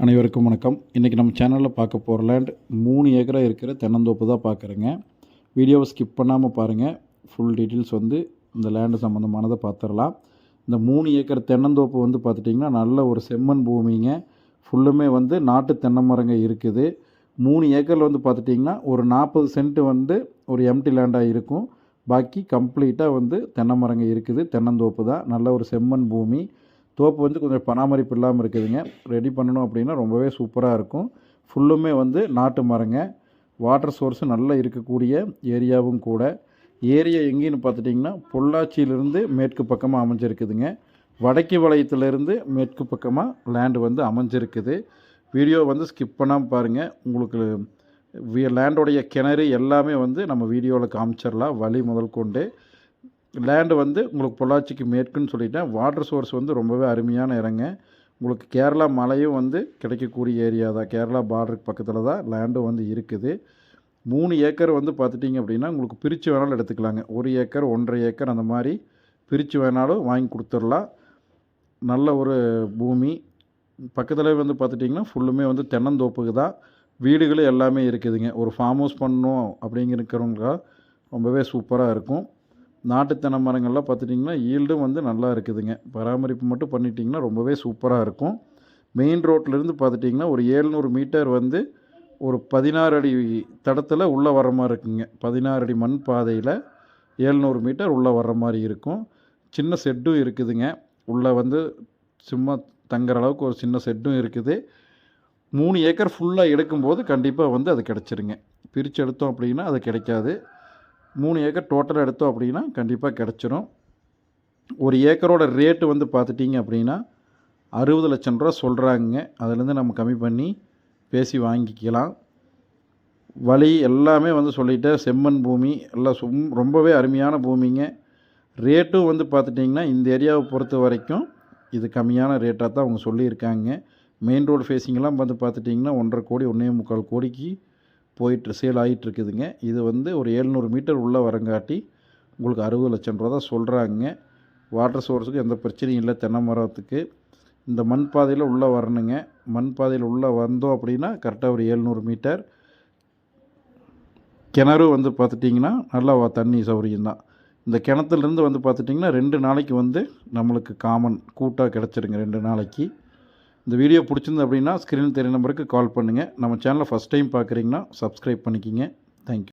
அனைவருக்கும் வணக்கம். இன்றைக்கி நம்ம சேனலில் பார்க்க போகிற லேண்ட் மூணு ஏக்கராக இருக்கிற தென்னந்தோப்பு தான் பார்க்குறேங்க. வீடியோவை ஸ்கிப் பண்ணாமல் பாருங்கள் ஃபுல் டீட்டெயில்ஸ் வந்து இந்த லேண்டு சம்மந்தமானதை பார்த்துடலாம். இந்த மூணு ஏக்கர் தென்னந்தோப்பு வந்து பார்த்துட்டிங்கன்னா நல்ல ஒரு செம்மண் பூமிங்க. ஃபுல்லுமே வந்து நாட்டு தென்னை மரங்க இருக்குது. மூணு ஏக்கரில் வந்து பார்த்துட்டிங்கன்னா ஒரு நாற்பது சென்ட்டு வந்து ஒரு எம்டி லேண்டாக இருக்கும். பாக்கி கம்ப்ளீட்டாக வந்து தென்னை மரங்க இருக்குது. தென்னந்தோப்பு தான். நல்ல ஒரு செம்மண் பூமி. தோப்பு வந்து கொஞ்சம் பராமரிப்பு இல்லாமல் இருக்குதுங்க. ரெடி பண்ணணும் அப்படின்னா ரொம்பவே சூப்பராக இருக்கும். ஃபுல்லுமே வந்து நாட்டு மரங்க. வாட்டர் சோர்ஸு நல்லா இருக்கக்கூடிய ஏரியாவும் கூட. ஏரியா எங்கேன்னு பார்த்துட்டிங்கன்னா பொள்ளாச்சியிலேருந்து மேற்கு பக்கமாக அமைஞ்சிருக்குதுங்க. வடக்கு வளையத்துலேருந்து மேற்கு பக்கமாக லேண்டு வந்து அமைஞ்சிருக்குது. வீடியோ வந்து ஸ்கிப் பண்ணாமல் பாருங்கள் உங்களுக்கு லேண்டோடைய கிணறு எல்லாமே வந்து நம்ம வீடியோவில் காமிச்சிடலாம். வழி முதல் கொண்டு. லேண்டு வந்து உங்களுக்கு பொள்ளாச்சிக்கு மேற்குன்னு சொல்லிட்டேன் வாட்டர் சோர்ஸ் வந்து ரொம்பவே அருமையான இடங்க. உங்களுக்கு கேரளா மலையும் வந்து கிடைக்கக்கூடிய ஏரியா தான். கேரளா பார்டருக்கு பக்கத்தில் தான் லேண்டும் வந்து இருக்குது. மூணு ஏக்கர் வந்து பார்த்துட்டிங்க அப்படின்னா உங்களுக்கு பிரித்து வேணாலும் எடுத்துக்கலாங்க. ஒரு ஏக்கர் ஒன்றரை ஏக்கர் அந்த மாதிரி பிரித்து வேணாலும் வாங்கி கொடுத்துடலாம். நல்ல ஒரு பூமி. பக்கத்தில் வந்து பார்த்துட்டிங்கன்னா ஃபுல்லுமே வந்து தென்னந்தோப்புக்கு தான். வீடுகளும் எல்லாமே இருக்குதுங்க. ஒரு ஃபார்ம் ஹவுஸ் பண்ணணும் அப்படிங்கிறவங்க ரொம்பவே சூப்பராக இருக்கும். நாட்டு தென்னை மரங்கள்லாம் பார்த்துட்டிங்கன்னா ஈல்டும் வந்து நல்லா இருக்குதுங்க. பராமரிப்பு மட்டும் பண்ணிட்டிங்கன்னா ரொம்பவே சூப்பராக இருக்கும். மெயின் ரோட்லேருந்து பார்த்துட்டிங்கன்னா ஒரு ஏழ்நூறு மீட்டர் வந்து ஒரு பதினாறு அடி தடத்தில் உள்ளே வர மாதிரி இருக்குங்க. பதினாறு அடி மண் பாதையில் ஏழ்நூறு மீட்டர் உள்ளே வர்ற மாதிரி இருக்கும். சின்ன செட்டும் இருக்குதுங்க. உள்ளே வந்து சும்மா தங்குற அளவுக்கு ஒரு சின்ன செட்டும் இருக்குது. மூணு ஏக்கர் ஃபுல்லாக எடுக்கும்போது கண்டிப்பாக வந்து அது கிடச்சிருங்க. பிரித்து எடுத்தோம் அப்படின்னா அது கிடைக்காது. மூணு ஏக்கர் டோட்டலாக எடுத்தோம் அப்படின்னா கண்டிப்பாக கிடச்சிரும். ஒரு ஏக்கரோட ரேட்டு வந்து பார்த்துட்டிங்க அப்படின்னா அறுபது லட்சம் ரூபா சொல்கிறாங்க அதுலேருந்து நம்ம கம்மி பண்ணி பேசி வாங்கிக்கலாம். வழி எல்லாமே வந்து சொல்லிட்டேன் செம்மண் பூமி எல்லாம் சும் ரொம்பவே அருமையான பூமிங்க. ரேட்டும் வந்து பார்த்துட்டிங்கன்னா இந்த ஏரியாவை பொறுத்த வரைக்கும் இது கம்மியான ரேட்டாக தான் அவங்க சொல்லியிருக்காங்க. மெயின் ரோடு ஃபேஸிங்கெல்லாம் வந்து பார்த்துட்டிங்கன்னா ஒன்றரை கோடி ஒன்றே முக்கால் கோடிக்கு போயிட்டு சேல் ஆகிட்டுருக்குதுங்க இது வந்து ஒரு ஏழ்நூறு மீட்டர் உள்ளே வரங்காட்டி உங்களுக்கு அறுபது லட்சம் ரூபா தான் சொல்கிறாங்க வாட்டர் சோர்ஸுக்கு எந்த பிரச்சனையும் இல்லை தென்னை மரத்துக்கு. இந்த மண் பாதையில் உள்ளே வரணுங்க. மண் பாதையில் உள்ளே வந்தோம் அப்படின்னா கரெக்டாக ஒரு ஏழ்நூறு மீட்டர். கிணறு வந்து பார்த்துட்டிங்கன்னா நல்லா தண்ணி சௌரியம் தான். இந்த கிணத்துலேருந்து வந்து பார்த்துட்டிங்கன்னா ரெண்டு நாளைக்கு வந்து நம்மளுக்கு காமன் கூட்டாக கிடச்சிருங்க ரெண்டு நாளைக்கு. இந்த வீடியோ பிடிச்சிருந்து அப்படின்னா ஸ்க்ரீனில் தெரிய நம்பருக்கு கால் பண்ணுங்கள் நம்ம சேனலை ஃபஸ்ட் டைம் பார்க்குறீங்கன்னா சப்ஸ்கிரைப் பண்ணிக்கிங்க. Thank you